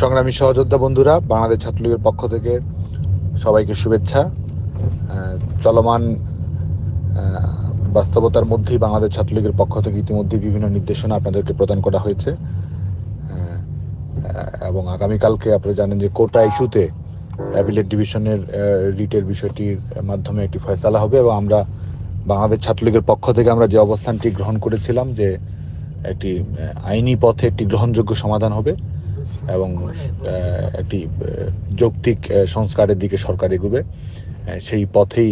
সংগ্রামী সহযোদ্ধা বন্ধুরা, বাংলাদেশ ছাত্রলীগের পক্ষ থেকে সবাইকে শুভেচ্ছা। চলমান বাস্তবতার মধ্যেই বাংলাদেশ ছাত্রলীগের পক্ষ থেকে ইতিমধ্যে বিভিন্ন নির্দেশনা আপনাদেরকে প্রদান করা হয়েছে। এবং আগামীকালকে আপনারা জানেন যে কোটা ইস্যুতে অ্যাপিলেট ডিভিশনের রিটের বিষয়টির মাধ্যমে একটি ফয়সালা হবে এবং আমরা বাংলাদেশ ছাত্রলীগের পক্ষ থেকে আমরা যে অবস্থানটি গ্রহণ করেছিলাম যে একটি আইনি পথে একটি গ্রহণযোগ্য সমাধান হবে এবং একটি যৌক্তিক সংস্কারের দিকে সরকার এগুবে। সেই পথেই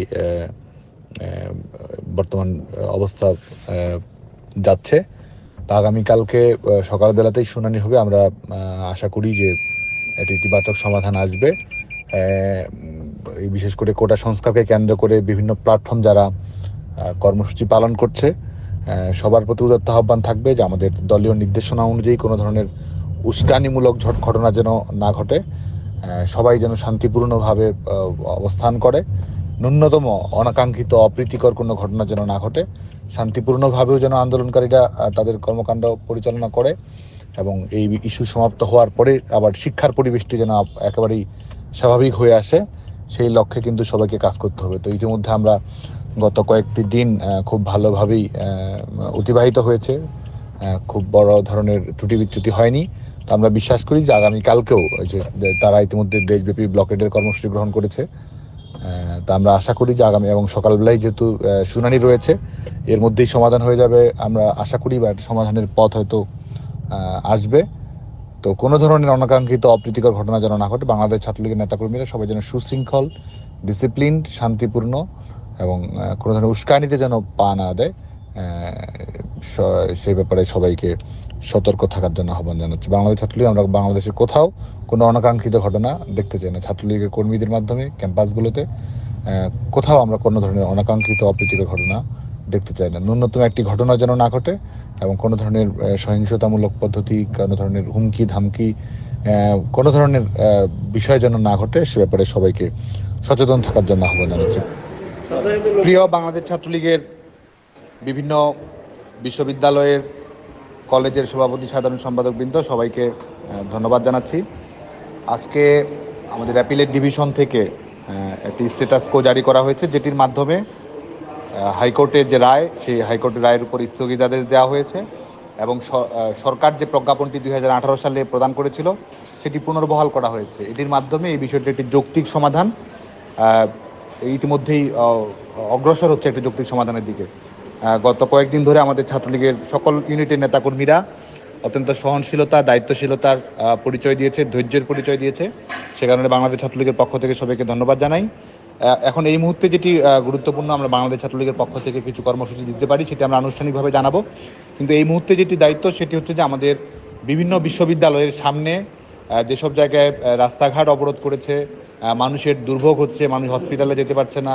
বর্তমান অবস্থা যাচ্ছে। তা আগামীকালকে সকালবেলাতেই শুনানি হবে। আমরা আশা করি যে একটি ইতিবাচক সমাধান আসবে। বিশেষ করে কোটা সংস্কারকে কেন্দ্র করে বিভিন্ন প্ল্যাটফর্ম যারা কর্মসূচি পালন করছে সবার প্রতি উদাত্ত আহ্বান থাকবে যে আমাদের দলীয় নির্দেশনা অনুযায়ী কোনো ধরনের উস্কানিমূলক ঝট ঘটনা যেন না ঘটে সবাই যেন শান্তিপূর্ণভাবে অবস্থান করে। ন্যূনতম অনাকাঙ্ক্ষিত অপ্রীতিকর কোনো ঘটনা যেন না ঘটে, শান্তিপূর্ণভাবেও যেন আন্দোলনকারীরা তাদের কর্মকাণ্ড পরিচালনা করে এবং এই ইস্যু সমাপ্ত হওয়ার পরে আবার শিক্ষার পরিবেশটি যেন একেবারেই স্বাভাবিক হয়ে আসে, সেই লক্ষ্যে কিন্তু সবাইকে কাজ করতে হবে। তো ইতিমধ্যে আমরা গত কয়েকটি দিন খুব ভালোভাবেই অতিবাহিত হয়েছে খুব বড় ধরনের ত্রুটি বিচ্যুতি হয়নি। আমরা বিশ্বাস করি যে আগামীকালকেও যে তারা ইতিমধ্যে দেশব্যাপী ব্লকেডের কর্মসূচি গ্রহণ করেছে। তা আমরা আশা করি যে আগামী এবং সকালবেলায় যেহেতু শুনানি রয়েছে, এর মধ্যেই সমাধান হয়ে যাবে। আমরা আশা করি বা সমাধানের পথ হয়তো আসবে। তো কোনো ধরনের অনাকাঙ্ক্ষিত অপ্রীতিকর ঘটনা যেন না ঘটে, বাংলাদেশ ছাত্রলীগের নেতাকর্মীরা সবাই যেন সুশৃঙ্খল ডিসিপ্লিন শান্তিপূর্ণ এবং কোনো ধরনের উস্কানিতে যেন পা না দেয়। স- সেই ব্যাপারে সবাইকে সতর্ক থাকার জন্য আহ্বান জানাচ্ছি। বাংলাদেশ ছাত্রলীগ আমরা বাংলাদেশের কোথাও কোনো অনাকাঙ্ক্ষিত ঘটনা দেখতে চাই না। ছাত্রলীগের কর্মীদের মাধ্যমে ক্যাম্পাসগুলোতে কোথাও আমরা কোনো ধরনের অনাকাঙ্ক্ষিত অপ্রীতিকর ঘটনা দেখতে চাই না। ন্যূনতম একটি ঘটনা যেন না ঘটে এবং কোনো ধরনের সহিংসতামূলক পদ্ধতি কোনো ধরনের হুমকি ধামকি কোনো ধরনের বিষয় যেন না ঘটে সে ব্যাপারে সবাইকে সচেতন থাকার জন্য আহ্বান জানাচ্ছি। প্রিয় বাংলাদেশ ছাত্রলীগের বিভিন্ন বিশ্ববিদ্যালয়ের কলেজের সভাপতি, সাধারণ সম্পাদকবৃন্দ সবাইকে ধন্যবাদ জানাচ্ছি। আজকে আমাদের অ্যাপিলেট ডিভিশন থেকে একটি স্ট্যাটাস কো জারি করা হয়েছে, যেটির মাধ্যমে হাইকোর্টের যে রায়, সেই হাইকোর্টের রায়ের উপর স্থগিতাদেশ দেওয়া হয়েছে এবং সরকার যে প্রজ্ঞাপনটি দুই হাজার আঠারো সালে প্রদান করেছিল, সেটি পুনর্বহাল করা হয়েছে। এটির মাধ্যমে এই বিষয়টি একটি যৌক্তিক সমাধান ইতিমধ্যেই অগ্রসর হচ্ছে একটি যৌক্তিক সমাধানের দিকে। গত কয়েকদিন ধরে আমাদের ছাত্রলীগের সকল ইউনিটের নেতাকর্মীরা অত্যন্ত সহনশীলতা, দায়িত্বশীলতার পরিচয় দিয়েছে, ধৈর্যের পরিচয় দিয়েছে। সে কারণে বাংলাদেশ ছাত্রলীগের পক্ষ থেকে সবাইকে ধন্যবাদ জানাই। এখন এই মুহূর্তে যেটি গুরুত্বপূর্ণ, আমরা বাংলাদেশ ছাত্রলীগের পক্ষ থেকে কিছু কর্মসূচি দিতে পারি, সেটি আমরা আনুষ্ঠানিকভাবে জানাব। কিন্তু এই মুহূর্তে যেটি দায়িত্ব, সেটি হচ্ছে যে আমাদের বিভিন্ন বিশ্ববিদ্যালয়ের সামনে যেসব জায়গায় রাস্তাঘাট অবরোধ করেছে মানুষের দুর্ভোগ হচ্ছে, মানুষ হসপিটালে যেতে পারছে না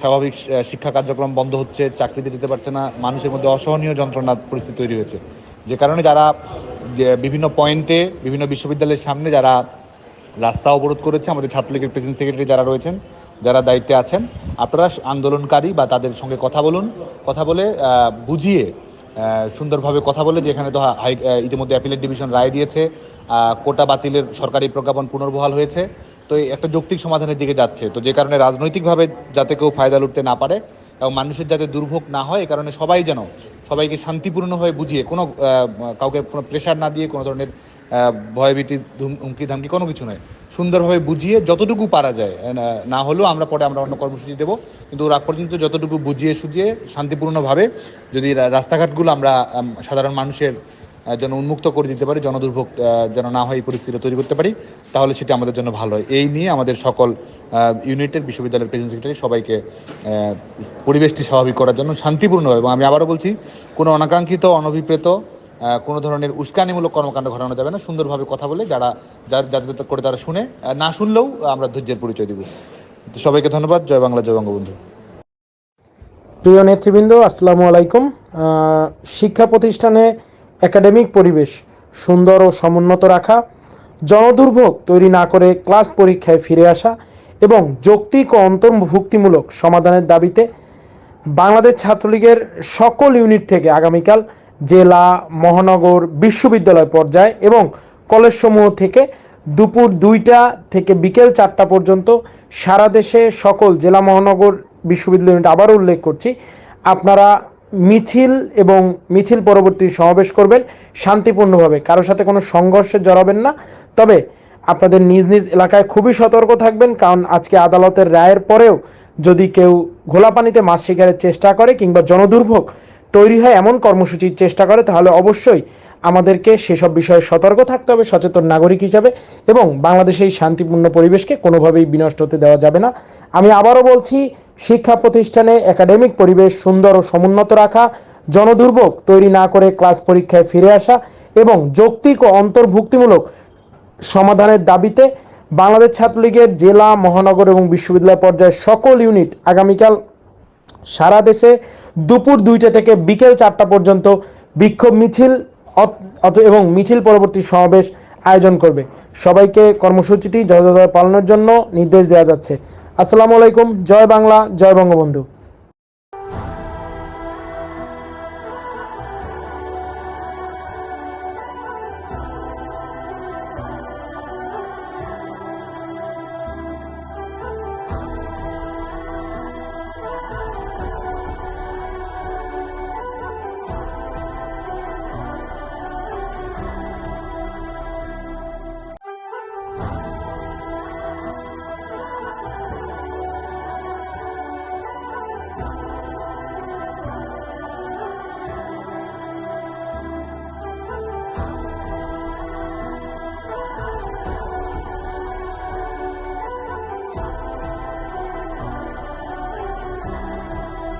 স্বাভাবিক শিক্ষা কার্যক্রম বন্ধ হচ্ছে, চাকরিতে যেতে পারছে না, মানুষের মধ্যে অসহনীয় যন্ত্রণার পরিস্থিতি তৈরি হয়েছে। যে কারণে যারা বিভিন্ন পয়েন্টে, বিভিন্ন বিশ্ববিদ্যালয়ের সামনে যারা রাস্তা অবরোধ করেছে, আমাদের ছাত্রলীগের প্রেসিডেন্ট সেক্রেটারি যারা রয়েছেন, যারা দায়িত্বে আছেন, আপনারা আন্দোলনকারী বা তাদের সঙ্গে কথা বলুন, কথা বলে বুঝিয়ে সুন্দরভাবে কথা বলে যেখানে তো ইতিমধ্যে অ্যাপিলেট ডিভিশন রায় দিয়েছে কোটা বাতিলের সরকারি প্রজ্ঞাপন পুনর্বহাল হয়েছে তো একটা যৌক্তিক সমাধানের দিকে যাচ্ছে। তো যে কারণে রাজনৈতিকভাবে যাতে কেউ ফায়দা লুটতে না পারে এবং মানুষের যাতে দুর্ভোগ না হয়, এ কারণে সবাই যেন সবাইকে শান্তিপূর্ণভাবে বুঝিয়ে কোনো কাউকে কোনো প্রেশার না দিয়ে কোনো ধরনের ভয়ভীতি হুমকি ধামকি কোনো কিছু নয়। সুন্দরভাবে বুঝিয়ে যতটুকু পারা যায় না- হলেও আমরা পরে আমরা অন্য কর্মসূচি দেবো। কিন্তু রাগ পর্যন্ত যতটুকু বুঝিয়ে সুঝিয়ে শান্তিপূর্ণভাবে যদি রাস্তাঘাটগুলো আমরা সাধারণ মানুষের যেন উন্মুক্ত করে দিতে পারি, জনদুর্ভোগ যেন না হয় এই পরিস্থিতি তৈরি করতে পারি, তাহলে সেটা আমাদের জন্য ভালো হয়। এই নিয়ে আমাদের সকল ইউনিটের, বিশ্ববিদ্যালয়ের প্রেসিডেন্ট সেক্রেটারি সবাইকে পরিবেশটি স্বাভাবিক করার জন্য শান্তিপূর্ণ এবং আমি আবারও বলছি, কোনো অনাকাঙ্ক্ষিত, অনভিপ্রেত কোনো ধরনের উস্কানিমূলক কর্মকাণ্ড ঘটানো যাবে না, সুন্দরভাবে কথা বলে যারা, যার যাতে করে তারা শুনে না শুনলেও আমরা ধৈর্যের পরিচয় দিব। সবাইকে ধন্যবাদ, জয় বাংলা, জয় বঙ্গবন্ধু। প্রিয় নেতৃবৃন্দ, আসসালামু আলাইকুম। শিক্ষা প্রতিষ্ঠানে একাডেমিক পরিবেশ, সুন্দর ও সমুন্নত রাখা, জনদুর্ভোগ তৈরি না করে ক্লাস পরীক্ষায় ফিরে আসা এবং যৌক্তিক ও অন্তর্ভুক্তিমূলক সমাধানের দাবিতে বাংলাদেশ ছাত্রলীগের সকল ইউনিট থেকে আগামীকাল জেলা, মহানগর, বিশ্ববিদ্যালয় পর্যায়ে এবং কলেজসমূহ থেকে দুপুর দুইটা থেকে বিকেল চারটা পর্যন্ত সারা দেশে সকল জেলা, মহানগর, বিশ্ববিদ্যালয় ইউনিট আবারও উল্লেখ করছি। আপনারা মিছিল এবং মিছিল পরবর্তী সমাবেশ করবেন শান্তিপূর্ণভাবে। কারোর সাথে কোনো সংঘর্ষে জড়াবেন না। তবে আপনাদের নিজ নিজ এলাকায় খুবই সতর্ক থাকবেন, কারণ আজকে আদালতের রায়ের পরেও যদি কেউ ঘোলা পানিতে মাছ শিকারের চেষ্টা করে কিংবা জনদুর্ভোগ তৈরি হয় এমন কর্মসূচির চেষ্টা করে, তাহলে অবশ্যই আমাদেরকে সেসব বিষয়ে সতর্ক থাকতে হবে, সচেতন নাগরিক হিসাবে এবং বাংলাদেশের এই শান্তিপূর্ণ পরিবেশকে কোনোভাবেই বিনষ্ট হতে দেওয়া যাবে না। আমি আবারও বলছি শিক্ষা প্রতিষ্ঠানে একাডেমিক পরিবেশ সুন্দর ও সমুন্নত রাখা, জনদুর্ভোগ তৈরি না করে ক্লাস পরীক্ষায় ফিরে আসা এবং যৌক্তিক ও অন্তর্ভুক্তিমূলক সমাধানের দাবিতে বাংলাদেশ ছাত্রলীগের জেলা, মহানগর এবং বিশ্ববিদ্যালয় পর্যায়ের সকল ইউনিট আগামীকাল সারা দেশে দুপুর দুইটা থেকে বিকেল চারটা পর্যন্ত বিক্ষোভ মিছিল এবং মিছিল পরবর্তী সমাবেশ আয়োজন করবে। সবাইকে কর্মসূচিটি যথাযথভাবে পালনের জন্য নির্দেশ দেওয়া যাচ্ছে। আসসালামু আলাইকুম জয় বাংলা জয় বঙ্গবন্ধু।